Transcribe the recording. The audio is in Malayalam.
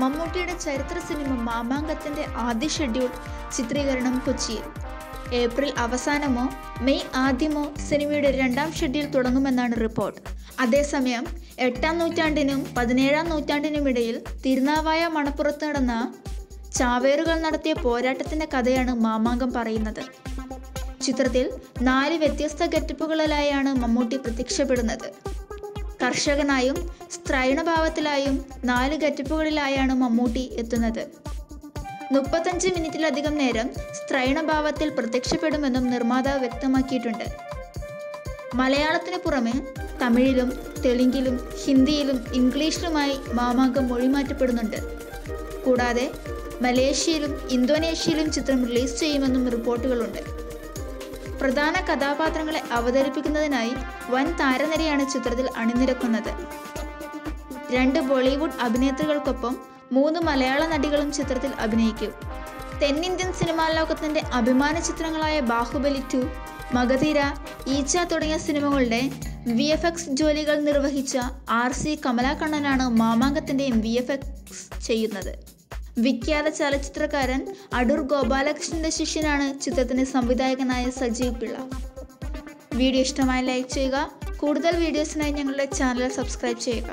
മമ്മൂട്ടിയുടെ ചരിത്ര സിനിമ മാമാങ്കത്തിന്റെ ആദ്യ ഷെഡ്യൂൾ ചിത്രീകരണം കൊച്ചിയിൽ ഏപ്രിൽ അവസാനമോ മെയ് ആദ്യമോ സിനിമയുടെ രണ്ടാം ഷെഡ്യൂൾ തുടങ്ങുമെന്നാണ് റിപ്പോർട്ട്. അതേസമയം എട്ടാം നൂറ്റാണ്ടിനും പതിനേഴാം നൂറ്റാണ്ടിനുമിടയിൽ തിരുനാവായ മണപ്പുറത്ത് നടന്ന ചാവേറുകൾ നടത്തിയ പോരാട്ടത്തിന്റെ കഥയാണ് മാമാങ്കം പറയുന്നത്. ചിത്രത്തിൽ നാല് വ്യത്യസ്ത ഗെറ്റപ്പുകളിലായാണ് മമ്മൂട്ടി പ്രത്യക്ഷപ്പെടുന്നത്. കർഷകനായും സ്ത്രൈണഭാവത്തിലായും നാല് ഗെറ്റപ്പുകളിലായാണ് മമ്മൂട്ടി എത്തുന്നത്. മുപ്പത്തഞ്ച് മിനിറ്റിലധികം നേരം സ്ത്രൈണഭാവത്തിൽ പ്രത്യക്ഷപ്പെടുമെന്നും നിർമ്മാതാവ് വ്യക്തമാക്കിയിട്ടുണ്ട്. മലയാളത്തിന് പുറമെ തമിഴിലും തെലുങ്കിലും ഹിന്ദിയിലും ഇംഗ്ലീഷിലുമായി മാമാങ്കം മൊഴിമാറ്റപ്പെടുന്നുണ്ട്. കൂടാതെ മലേഷ്യയിലും ഇന്തോനേഷ്യയിലും ചിത്രം റിലീസ് ചെയ്യുമെന്നും റിപ്പോർട്ടുകളുണ്ട്. പ്രധാന കഥാപാത്രങ്ങളെ അവതരിപ്പിക്കുന്നതിനായി വൻ താരനിരയാണ് ചിത്രത്തിൽ അണിനിരക്കുന്നത്. രണ്ട് ബോളിവുഡ് അഭിനേത്രികൾക്കൊപ്പം മൂന്ന് മലയാള നടികളും ചിത്രത്തിൽ അഭിനയിക്കും. തെന്നിന്ത്യൻ സിനിമാ ലോകത്തിന്റെ അഭിമാന ചിത്രങ്ങളായ ബാഹുബലി ടു മഗധീര ഈച്ച തുടങ്ങിയ സിനിമകളുടെ വി എഫ് എക്സ് ജോലികൾ നിർവഹിച്ച ആർ സി കമലാകണ്ണനാണ് മാമാങ്കത്തിന്റെയും വി എഫ് എക്സ് ചെയ്യുന്നത്. വിഖ്യാത ചലച്ചിത്രകാരൻ അടൂർ ഗോപാലകൃഷ്ണന്റെ ശിഷ്യനാണ് ചിത്രത്തിന് സംവിധായകനായ സജീവ് പിള്ള. വീഡിയോ ഇഷ്ടമായി ലൈക്ക് ചെയ്യുക. കൂടുതൽ വീഡിയോസിനായി ഞങ്ങളുടെ ചാനൽ സബ്സ്ക്രൈബ് ചെയ്യുക.